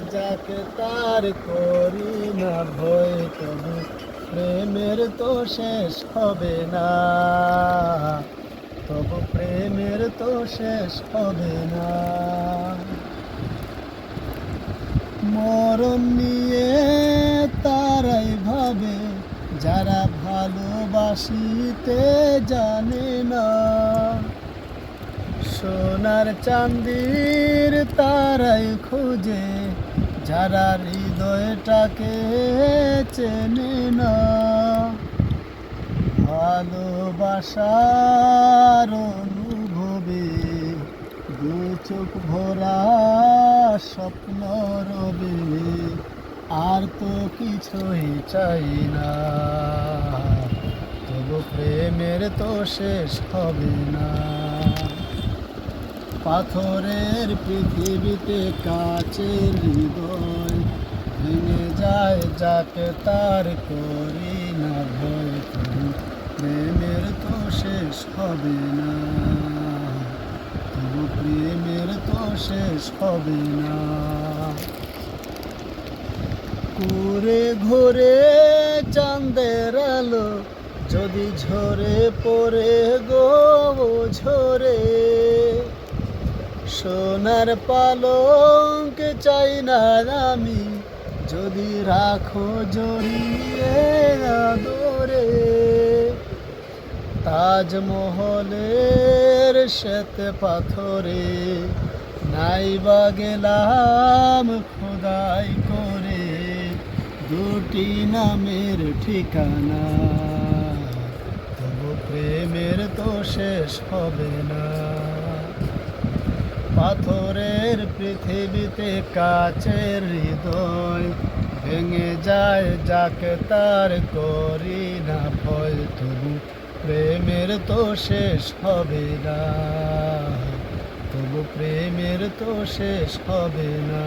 যাকে তার করি না ভয় তবু প্রেমের তো শেষ হবে না। তবু প্রেমের তো শেষ হবে না। মরণ নিয়ে তারাই ভাবে, যারা ভালোবাসিতে জানে না। সোনার চান্দির তারাই খোঁজে, যারা হৃদয়টাকে চেনে না। ভালোবাসার অনুভবে দু চোখ ভরা স্বপ্ন রবে, আর তো কিছুই চাই না। তবু প্রেমের তো শেষ হবে না। পাথরের পৃথিবীতে কাছের হৃদয় ভেঙে যায়, যাকে তার করি না ভয় প্রেমের তো শেষ হবে না। তবু প্রেমের তো শেষ হবে না। কুরে ঘুরে চাঁদের আলো যদি ঝরে পড়ে গো ঝরে। সোনার পালঙ্ক চাই না আমি। যদি রাখো জড়িয়ে আদরে, তাজমহলের শ্বেত পাথরে নাইবা গেলাম খোদাই করে। দুটি নামের ঠিকানা, তবু প্রেমের তো শেষ হবে না। পাথরের পৃথিবীতে কাছের হৃদয় ভেঙে যায় যাকে তার করি না ভয়, তবু প্রেমের তো শেষ হবে না। তবু প্রেমের তো শেষ হবে না।